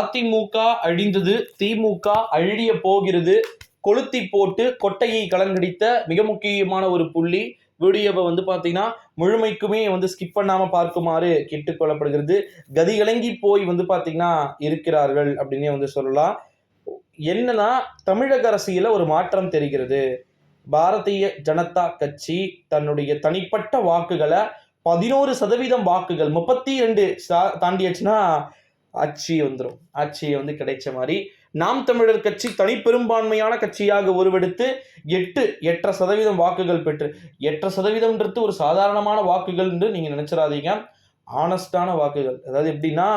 அதிமுக அழிந்தது திமுக அழிய போகிறது. கொளுத்தி போட்டு கொட்டையை கலங்கடித்த மிக முக்கியமான ஒரு புள்ளி. வீடியோவை வந்து பார்த்தீங்கன்னா முழுமைக்குமே வந்து ஸ்கிப் பண்ணாம பார்க்குமாறு கேட்டுக்கொள்ளப்படுகிறது கதிகலங்கி போய் வந்து பார்த்தீங்கன்னா இருக்கிறார்கள் அப்படின்னே வந்து சொல்லலாம். என்னன்னா தமிழக அரசியல ஒரு மாற்றம் தெரிகிறது. பாரதிய ஜனதா கட்சி தன்னுடைய தனிப்பட்ட வாக்குகளை பதினோரு சதவீதம் வாக்குகள் முப்பத்தி ரெண்டு தாண்டியாச்சுன்னா ஆட்சி வந்துடும் ஆட்சியை வந்து கிடைச்ச மாதிரி நாம் தமிழர் கட்சி தனிப்பெரும்பான்மையான கட்சியாக உருவெடுத்து எட்டு எட்டரை சதவீதம் வாக்குகள் பெற்று எட்டரை சதவீதம்ன்றது ஒரு சாதாரணமான வாக்குகள் என்று நீங்கள் நினைச்சிடாதீங்க. ஆனஸ்டான வாக்குகள். அதாவது எப்படின்னா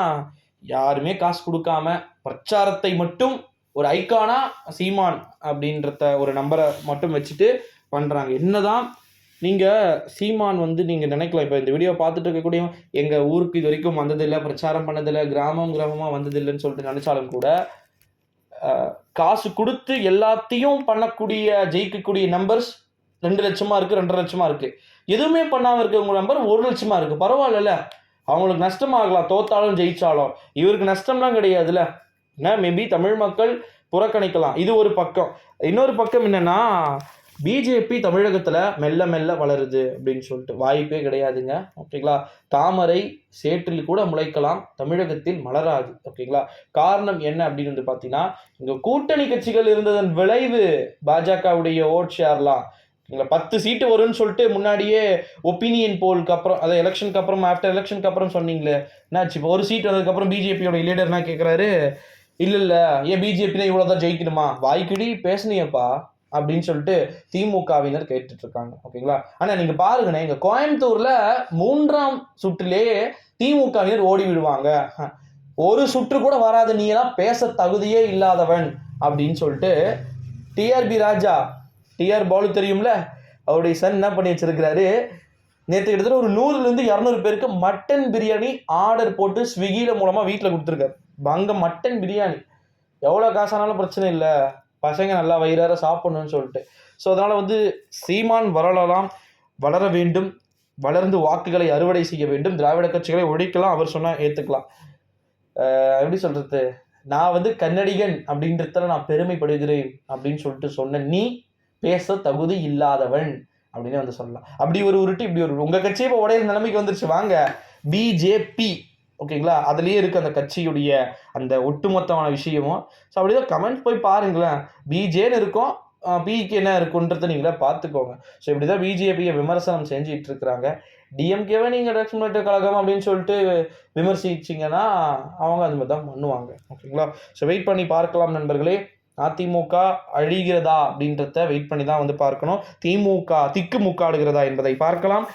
யாருமே காசு கொடுக்காம பிரச்சாரத்தை மட்டும் ஒரு ஐக்கானா சீமான் அப்படின்றத ஒரு நம்பரை மட்டும் வச்சுட்டு பண்ணுறாங்க என்னதான் நீங்கள் சீமான் வந்து நீங்கள் நினைக்கலாம் இப்போ இந்த வீடியோ பார்த்துட்டு இருக்கக்கூடிய எங்கள் ஊருக்கு இது வரைக்கும் வந்ததில்லை பிரச்சாரம் பண்ணதில்லை கிராமம் கிராமமாக வந்ததில்லைன்னு சொல்லிட்டு நினச்சாலும் கூட காசு கொடுத்து எல்லாத்தையும் பண்ணக்கூடிய ஜெயிக்கக்கூடிய நம்பர்ஸ் ரெண்டு லட்சமாக இருக்குது ரெண்டரை லட்சமாக இருக்குது எதுவுமே பண்ணாமல் இருக்கிறவங்க நம்பர் ஒரு லட்சமாக இருக்குது பரவாயில்லல அவங்களுக்கு நஷ்டமாகலாம் தோத்தாலும் ஜெயித்தாலும் இவருக்கு நஷ்டம்லாம் கிடையாதுல்ல. என்ன? மேபி தமிழ் மக்கள் புறக்கணிக்கலாம். இது ஒரு பக்கம். இன்னொரு பக்கம் என்னன்னா பிஜேபி தமிழகத்தில் மெல்ல மெல்ல வளருது அப்படின்னு சொல்லிட்டு வாய்ப்பே கிடையாதுங்க. ஓகேங்களா? தாமரை சேற்றில் கூட முளைக்கலாம் தமிழகத்தில் மலராது. ஓகேங்களா? காரணம் என்ன அப்படின்னு வந்து பார்த்தீங்கன்னா இங்கே கூட்டணி கட்சிகள் இருந்ததன் விளைவு பாஜகவுடைய ஓட் ஷேர்லாம். ஓகேங்களா பத்து சீட்டு வரும்னு சொல்லிட்டு முன்னாடியே ஒப்பீனியன் போலுக்கு அப்புறம் அதை எலெக்ஷனுக்கு அப்புறம் ஆஃப்டர் எலெக்ஷனுக்கு அப்புறம் சொன்னீங்களே என்னாச்சு? இப்போ ஒரு சீட் வந்ததுக்கப்புறம் பிஜேபியோட லீடர் என்ன கேட்குறாரு இல்லை இல்லை ஏன் பிஜேபி தான் இவ்வளோ தான் ஜெயிக்கணுமா? வாய்க்குடி பேசுனியப்பா அப்படின்னு சொல்லிட்டு திமுகவினர் கேட்டுட்டு இருக்காங்க ஓகேங்களா? ஆனா நீங்க பாருங்கண்ணே இங்க கோயம்புத்தூர்ல மூன்றாம் சுற்றிலேயே திமுகவினர் ஓடி விடுவாங்க. ஒரு சுற்று கூட வராது நீ எல்லாம் பேச தகுதியே இல்லாதவன் அப்படின்னு சொல்லிட்டு டிஆர்பி ராஜா டிஆர் பாலு தெரியும்ல? அவருடைய சன் என்ன பண்ணி வச்சிருக்கிறாரு? நேற்று கிட்டத்தட்ட ஒரு நூறுலேருந்து இரநூறு பேருக்கு மட்டன் பிரியாணி ஆர்டர் போட்டு ஸ்விக்கியில் மூலமாக வீட்டில் கொடுத்துருக்காரு. அங்கே மட்டன் பிரியாணி. எவ்வளோ காசானாலும் பிரச்சனை இல்லை. பசங்க நல்லா வயிறார சாப்பிடணும்னு சொல்லிட்டு. ஸோ அதனால் வந்து சீமான் வரலாம் வளர வேண்டும் வளர்ந்து வாக்குகளை அறுவடை செய்ய வேண்டும் திராவிட கட்சிகளை ஒழிக்கலாம் அவர் சொன்னால் ஏற்றுக்கலாம் எப்படி சொல்கிறது நான் வந்து கன்னடிகன் அப்படின்றதுல நான் பெருமைப்படுகிறேன் அப்படின்னு சொல்லிட்டு சொன்ன நீ பேச தகுதி இல்லாதவன் அப்படின்னு வந்து சொல்லலாம். அப்படி ஒரு உருட்டு இப்படி ஒரு உங்கள் கட்சியே இப்போ உடைய நிலைமைக்கு வந்துருச்சு. வாங்க பிஜேபி ஓகேங்களா? அதுலேயே இருக்க அந்த கட்சியுடைய அந்த ஒட்டுமொத்தமான விஷயமும். ஸோ அப்படிதான் கமெண்ட் போய் பாருங்களேன். பிஜேன்னு இருக்கும். பிக்கு என்ன இருக்குன்றத நீங்களே பார்த்துக்கோங்க. ஸோ இப்படி தான் பிஜேபியை விமர்சனம் செஞ்சுட்டு இருக்கிறாங்க. டிஎம்கேவை நீங்கள் எலெக்ஷன் முன்னேற்ற கழகம் அப்படின்னு சொல்லிட்டு விமர்சிச்சிங்கன்னா அவங்க அது மாதிரி தான் பண்ணுவாங்க. ஓகேங்களா? ஸோ வெயிட் பண்ணி பார்க்கலாம் நண்பர்களே. அதிமுக அழிகிறதா அப்படின்றத வெயிட் பண்ணி தான் வந்து பார்க்கணும். திமுக திக்கு முக்காடுகிறதா என்பதை பார்க்கலாம்.